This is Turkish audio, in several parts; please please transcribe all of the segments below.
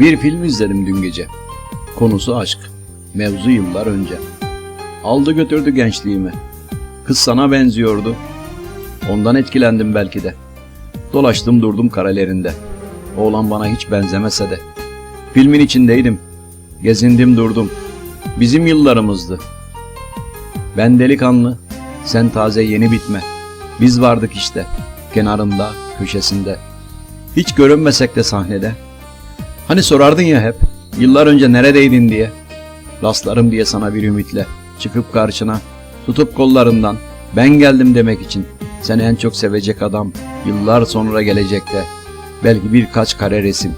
Bir film izledim dün gece. Konusu aşk. Mevzu yıllar önce. Aldı götürdü gençliğimi. Kız sana benziyordu. Ondan etkilendim belki de. Dolaştım durdum karelerinde. Oğlan bana hiç benzemese de. Filmin içindeydim. Gezindim durdum. Bizim yıllarımızdı. Ben delikanlı, sen taze yeni bitme. Biz vardık işte, kenarında, köşesinde. Hiç görünmesek de sahnede. Hani sorardın ya hep, yıllar önce neredeydin diye. Rastlarım diye sana bir ümitle. Çıkıp karşına, tutup kollarından, ben geldim demek için. Seni en çok sevecek adam, yıllar sonra gelecekte. Belki birkaç kare resim.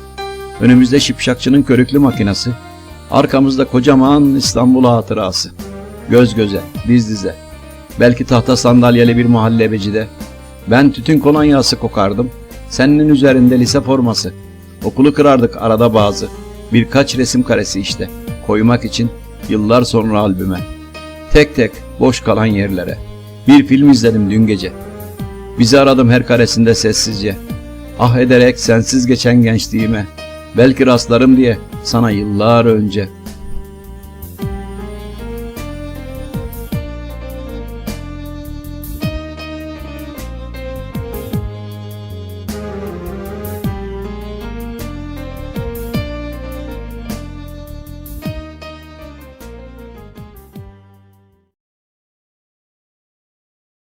Önümüzde şipşakçının körüklü makinası. Arkamızda kocaman İstanbul hatırası. Göz göze, diz dize. Belki tahta sandalyeli bir mahallebecide. Ben tütün kolonyası kokardım. Senin üzerinde lise forması. Okulu kırardık arada bazı. Birkaç resim karesi işte. Koymak için yıllar sonra albüme. Tek tek boş kalan yerlere. Bir film izledim dün gece. Bizi aradım her karesinde sessizce. Ah ederek sensiz geçen gençliğime. Belki rastlarım diye sana yıllar önce.